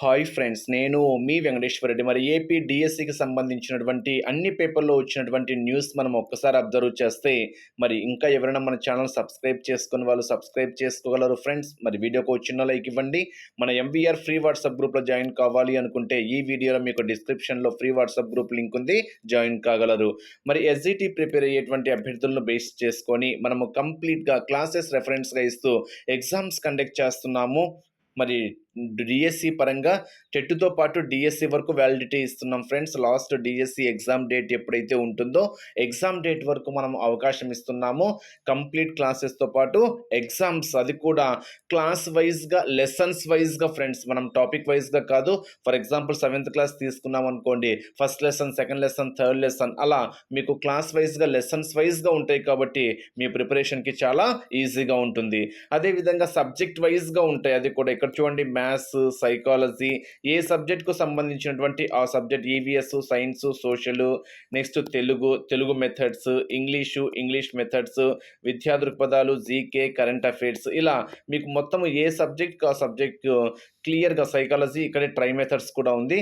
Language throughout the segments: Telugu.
హాయ్ ఫ్రెండ్స్ నేను మీ వెంకటేశ్వర రెడ్డి మరి ఏపీ డిఎస్సికి సంబంధించినటువంటి అన్ని పేపర్లో వచ్చినటువంటి న్యూస్ మనం ఒక్కసారి అబ్జర్వ్ చేస్తే మరి ఇంకా ఎవరైనా మన ఛానల్ సబ్స్క్రైబ్ చేసుకుని వాళ్ళు సబ్స్క్రైబ్ చేసుకోగలరు ఫ్రెండ్స్. మరి వీడియోకి ఒక చిన్న లైక్ ఇవ్వండి. మన ఎంవీఆర్ ఫ్రీ వాట్సాప్ గ్రూప్లో జాయిన్ కావాలి అనుకుంటే ఈ వీడియోలో మీకు డిస్క్రిప్షన్లో ఫ్రీ వాట్సాప్ గ్రూప్ లింక్ ఉంది జాయిన్ కాగలరు. మరి ఎస్జిటి ప్రిపేర్ అయ్యేటువంటి అభ్యర్థులను బేస్ చేసుకొని మనము కంప్లీట్గా క్లాసెస్ రెఫరెన్స్గా ఇస్తూ ఎగ్జామ్స్ కండక్ట్ చేస్తున్నాము. మరి డిఎస్సి పరంగా టెట్తో పాటు డిఎస్సి వరకు వ్యాలిడిటీ ఇస్తున్నాం friends last DSC exam date ఎప్పుడైతే ఉంటుందో ఎగ్జామ్ డేట్ వరకు మనం అవకాశం ఇస్తున్నాము. కంప్లీట్ క్లాసెస్తో పాటు ఎగ్జామ్స్ అది కూడా క్లాస్ వైజ్గా లెసన్స్ వైజ్గా ఫ్రెండ్స్ మనం టాపిక్ వైజ్గా కాదు ఫర్ ఎగ్జాంపుల్ సెవెంత్ క్లాస్ తీసుకున్నాం అనుకోండి first lesson second lesson third lesson అలా మీకు క్లాస్ వైజ్గా లెసన్స్ వైజ్గా ఉంటాయి కాబట్టి మీ ప్రిపరేషన్కి చాలా ఈజీగా ఉంటుంది. అదేవిధంగా సబ్జెక్ట్ వైజ్గా ఉంటాయి అది కూడా ఇక్కడ చూడండి మ్యాథ్స్ సైకాలజీ ఏ సబ్జెక్ట్కు సంబంధించినటువంటి ఆ subject EVS science social next Telugu Telugu methods English English methods విద్యా దృక్పథాలు జీకే కరెంట్ అఫైర్స్ ఇలా మీకు మొత్తం ఏ సబ్జెక్ట్ ఆ సబ్జెక్ట్ క్లియర్గా సైకాలజీ ఇక్కడ ట్రై మెథడ్స్ కూడా ఉంది.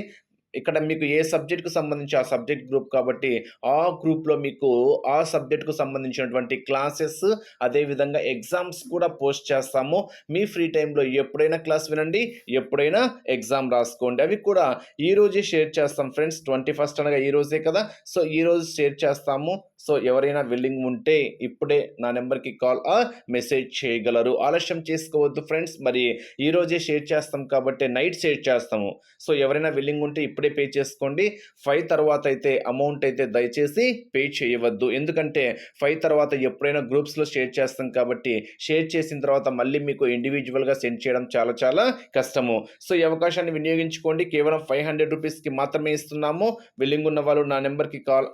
ఇక్కడ మీకు ఏ సబ్జెక్ట్కు సంబంధించి ఆ సబ్జెక్ట్ గ్రూప్ కాబట్టి ఆ గ్రూప్లో మీకు ఆ సబ్జెక్ట్కు సంబంధించినటువంటి క్లాసెస్ అదేవిధంగా ఎగ్జామ్స్ కూడా పోస్ట్ చేస్తాము. మీ ఫ్రీ టైంలో ఎప్పుడైనా క్లాస్ వినండి ఎప్పుడైనా ఎగ్జామ్ రాసుకోండి. అవి కూడా ఈ రోజే షేర్ చేస్తాం ఫ్రెండ్స్ ట్వంటీ ఫస్ట్ అనగా ఈ రోజే కదా. సో ఈ రోజు షేర్ చేస్తాము. సో ఎవరైనా విల్లింగ్ ఉంటే ఇప్పుడే నా నెంబర్కి కాల్ ఆ మెసేజ్ చేయగలరు. ఆలస్యం చేసుకోవద్దు ఫ్రెండ్స్ మరి ఈ రోజే షేర్ చేస్తాం కాబట్టి నైట్ షేర్ చేస్తాము. సో ఎవరైనా విల్లింగ్ ఉంటే ఇప్పుడే పే చేసుకోండి. ఫైవ్ తర్వాత అయితే అమౌంట్ అయితే దయచేసి పే చేయవద్దు. ఎందుకంటే ఫైవ్ తర్వాత ఎప్పుడైనా గ్రూప్స్లో షేర్ చేస్తాం కాబట్టి షేర్ చేసిన తర్వాత మళ్ళీ మీకు ఇండివిజువల్గా సెండ్ చేయడం చాలా చాలా కష్టము. సో ఈ అవకాశాన్ని వినియోగించుకోండి. కేవలం ఫైవ్ హండ్రెడ్ రూపీస్కి మాత్రమే ఇస్తున్నాము. విల్లింగ్ ఉన్న వాళ్ళు నా నెంబర్కి కాల్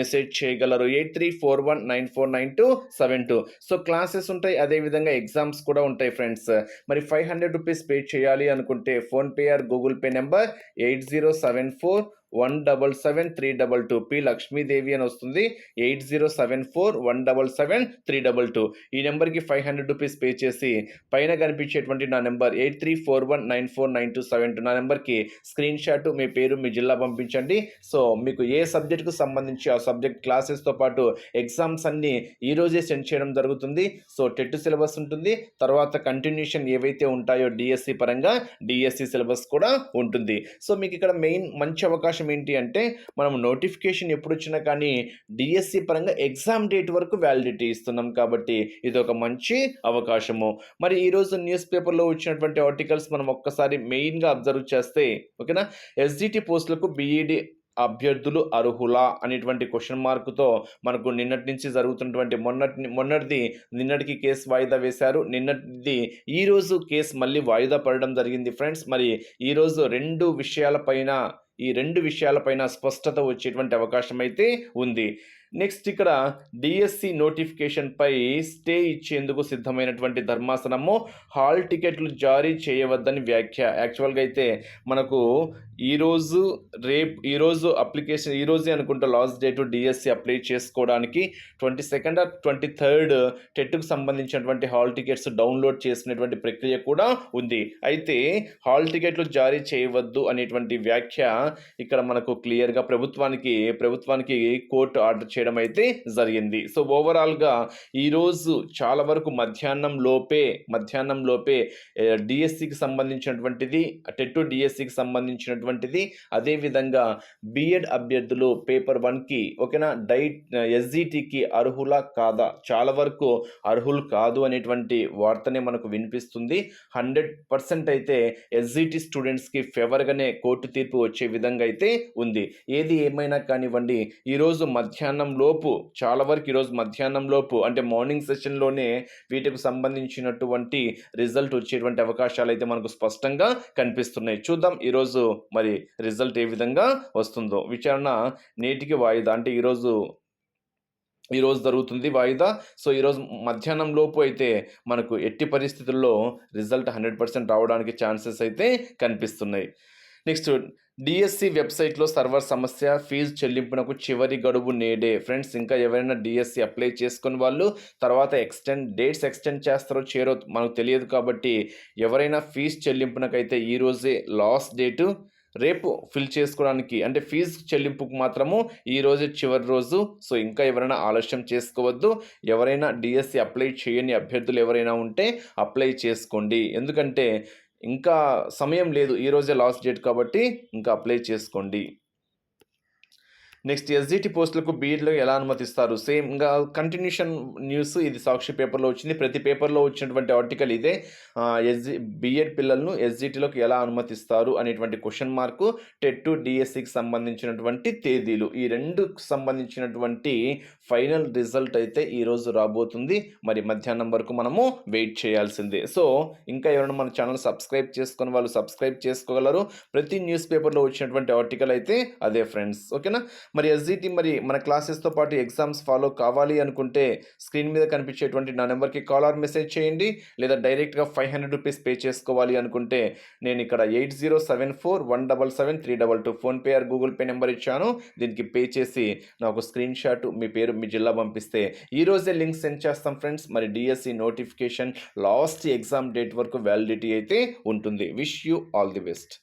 మెసేజ్ చేయగలరు. Eight three four one nine four nine two seven two. So classes ఉంటాయి. అదేవిధంగా ఎగ్జామ్స్ కూడా ఉంటాయి ఫ్రెండ్స్. మరి ఫైవ్ హండ్రెడ్ రూపీస్ పే చేయాలి అనుకుంటే PhonePe or Google Pay number eight zero seven four one double seven three double two P Lakshmidevi అని వస్తుంది. Eight zero seven four one double seven three double two. ఈ నెంబర్కి ఫైవ్ హండ్రెడ్ రూపీస్ పే చేసి పైన కనిపించేటువంటి నా number eight three four one nine four nine two seven two నా నెంబర్కి స్క్రీన్ షాట్ మీ పేరు మీ జిల్లా పంపించండి. సో మీకు ఏ సబ్జెక్ట్కు సంబంధించి ఆ సబ్జెక్ట్ క్లాసెస్తో పాటు ఎగ్జామ్స్ అన్నీ ఈరోజే సెండ్ చేయడం జరుగుతుంది. సో టెట్ సిలబస్ ఉంటుంది. తర్వాత కంటిన్యూషన్ ఏవైతే ఉంటాయో డిఎస్సి పరంగా డిఎస్సి సిలబస్ కూడా ఉంటుంది. సో మీకు ఇక్కడ మెయిన్ మంచి అవకాశం ఏంటి అంటే మనం నోటిఫికేషన్ ఎప్పుడు వచ్చినా కానీ డిఎస్సి పరంగా ఎగ్జామ్ డేట్ వరకు వ్యాలిడిటీ ఇస్తున్నాం కాబట్టి ఇది ఒక మంచి అవకాశము. మరి ఈరోజు న్యూస్ పేపర్లో వచ్చినటువంటి ఆర్టికల్స్ మనం ఒక్కసారి మెయిన్గా అబ్జర్వ్ చేస్తే ఓకేనా? ఎస్జిటి పోస్టులకు బీఈడి అభ్యర్థులు అర్హులా అనేటువంటి క్వశ్చన్ మార్కుతో మనకు నిన్నటి నుంచి జరుగుతున్నటువంటి మొన్నటి మొన్నటిది నిన్నటికి కేసు వాయిదా వేశారు. నిన్నటిది ఈరోజు కేసు మళ్ళీ వాయిదా పడడం జరిగింది ఫ్రెండ్స్. మరి ఈరోజు రెండు విషయాలపైన ఈ రెండు విషయాలపైన స్పష్టత వచ్చేటువంటి అవకాశం అయితే ఉంది. నెక్స్ట్ ఇక్కడ డిఎస్సి నోటిఫికేషన్పై స్టే ఇచ్చేందుకు సిద్ధమైనటువంటి ధర్మాసనము హాల్ టికెట్లు జారీ చేయవద్దని వ్యాఖ్య. యాక్చువల్గా అయితే మనకు ఈరోజు రేపు ఈరోజు అప్లికేషన్ ఈరోజే అనుకుంటా లాస్ట్ డేట్ డిఎస్సి అప్లై చేసుకోవడానికి twenty second or twenty third టెట్కు సంబంధించినటువంటి హాల్ టికెట్స్ డౌన్లోడ్ చేసుకునేటువంటి ప్రక్రియ కూడా ఉంది. అయితే హాల్ టికెట్లు జారీ చేయవద్దు అనేటువంటి వ్యాఖ్య ఇక్కడ మనకు క్లియర్గా ప్రభుత్వానికి ప్రభుత్వానికి కోర్టు ఆర్డర్ చేయడం అయితే జరిగింది. సో ఓవరాల్గా ఈరోజు చాలా వరకు మధ్యాహ్నం లోపే మధ్యాహ్నం లోపే డిఎస్సికి సంబంధించినటువంటిది టెట్ డిఎస్సికి సంబంధించినటువంటిది అదేవిధంగా బిఎడ్ అభ్యర్థులు పేపర్ వన్కి ఓకేనా డైట్ ఎస్జిటికి అర్హులా కాదా? చాలా వరకు అర్హులు కాదు అనేటువంటి వార్తనే మనకు వినిపిస్తుంది. హండ్రెడ్ పర్సెంట్ అయితే ఎస్జిటి స్టూడెంట్స్కి ఫేవర్గానే కోర్టు తీర్పు వచ్చే విధంగా అయితే ఉంది. ఏది ఏమైనా కానివ్వండి ఈరోజు మధ్యాహ్నం లోపు చాలా వరకు ఈరోజు మధ్యాహ్నం లోపు అంటే మార్నింగ్ సెషన్లోనే వీటికి సంబంధించినటువంటి రిజల్ట్ వచ్చేటువంటి అవకాశాలు అయితే మనకు స్పష్టంగా కనిపిస్తున్నాయి. చూద్దాం ఈరోజు మరి రిజల్ట్ ఏ విధంగా వస్తుందో. విచారణ నేటికి వాయిదా అంటే ఈరోజు ఈరోజు జరుగుతుంది వాయిదా. సో ఈరోజు మధ్యాహ్నం లోపు అయితే మనకు ఎట్టి పరిస్థితుల్లో రిజల్ట్ హండ్రెడ్ పర్సెంట్ రావడానికి ఛాన్సెస్ అయితే కనిపిస్తున్నాయి. నెక్స్ట్ డిఎస్సి వెబ్సైట్లో సర్వర్ సమస్య ఫీజు చెల్లింపునకు చివరి గడువు నేడే. ఫ్రెండ్స్ ఇంకా ఎవరైనా డిఎస్సి అప్లై చేసుకుని వాళ్ళు తర్వాత ఎక్స్టెండ్ డేట్స్ ఎక్స్టెండ్ చేస్తారో చేరో మనకు తెలియదు కాబట్టి ఎవరైనా ఫీజు చెల్లింపునకైతే ఈ రోజే లాస్ట్ డేటు రేపు ఫిల్ చేసుకోవడానికి అంటే ఫీజు చెల్లింపుకు మాత్రము ఈ రోజు చివరి రోజు. సో ఇంకా ఎవరైనా ఆలస్యం చేసుకోవద్దు. ఎవరైనా డిఎస్సి అప్లై చేయని అభ్యర్థులు ఎవరైనా ఉంటే అప్లై చేసుకోండి. ఎందుకంటే ఇంకా సమయం లేదు ఈరోజే లాస్ట్ డేట్ కాబట్టి ఇంకా అప్లై చేసుకోండి. నెక్స్ట్ ఎస్జిటి పోస్టులకు బీఎడ్లో ఎలా అనుమతిస్తారు? సేమ్ ఇంకా కంటిన్యూషన్ న్యూస్ ఇది సాక్షి పేపర్లో వచ్చింది. ప్రతి పేపర్లో వచ్చినటువంటి ఆర్టికల్ ఇదే. ఎస్జి బీఎడ్ పిల్లలను ఎస్జిటిలోకి ఎలా అనుమతిస్తారు అనేటువంటి క్వశ్చన్ మార్కు టెట్ టు డిఎస్సికి సంబంధించినటువంటి తేదీలు. ఈ రెండుకు సంబంధించినటువంటి ఫైనల్ రిజల్ట్ అయితే ఈరోజు రాబోతుంది. మరి మధ్యాహ్నం వరకు మనము వెయిట్ చేయాల్సిందే. సో ఇంకా ఎవరైనా మన ఛానల్ సబ్స్క్రైబ్ చేసుకుని వాళ్ళు సబ్స్క్రైబ్ చేసుకోగలరు. ప్రతి న్యూస్ పేపర్లో వచ్చినటువంటి ఆర్టికల్ అయితే అదే ఫ్రెండ్స్. ఓకేనా? మరి ఎస్జిటి మరి మన క్లాసెస్తో పాటు ఎగ్జామ్స్ ఫాలో కావాలి అనుకుంటే స్క్రీన్ మీద కనిపించేటువంటి నా నెంబర్కి కాల్ ఆర్ మెసేజ్ చేయండి. లేదా డైరెక్ట్గా ఫైవ్ హండ్రెడ్ రూపీస్ పే చేసుకోవాలి అనుకుంటే నేను ఇక్కడ eight zero seven four one double seven three double two PhonePe or Google Pay number ఇచ్చాను. దీనికి పే చేసి నాకు స్క్రీన్ షాట్ మీ పేరు మీ జిల్లా పంపిస్తే ఈరోజే లింక్ సెండ్ చేస్తాం ఫ్రెండ్స్ మరి DSC notification last exam date వరకు వ్యాలిడిటీ అయితే ఉంటుంది. Wish you all the best